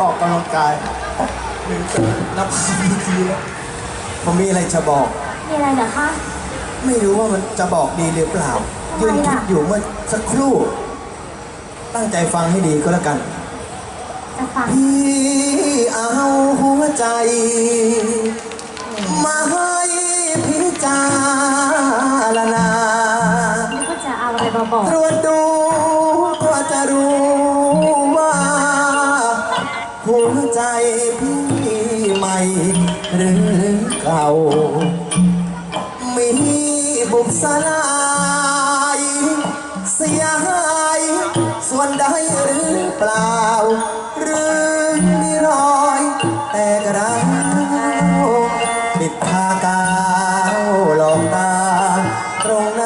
ออกกำลังกายหนึ่งเป็นนับพันทีแล้วผมมีอะไรจะบอก มีอะไรเหรอคะ ไม่รู้ว่ามันจะบอกดีหรือเปล่าทำยืไมนล่ะ คิดอยู่เมื่อสักครู่ ตั้งใจฟังให้ดีก็แล้วกัน จะฟังพี่เอาหัวใจ มาให้พิจารณา แล้วก็จะเอาอะไรมาบอกตรวจดู หัวใจพี่ใหม่หรือเก่า มีบุกสลายเสียหายส่วนใดหรือเปล่า หรือมีรอยแต่กร้าวปิดทากาวหลอกตาตรงไหน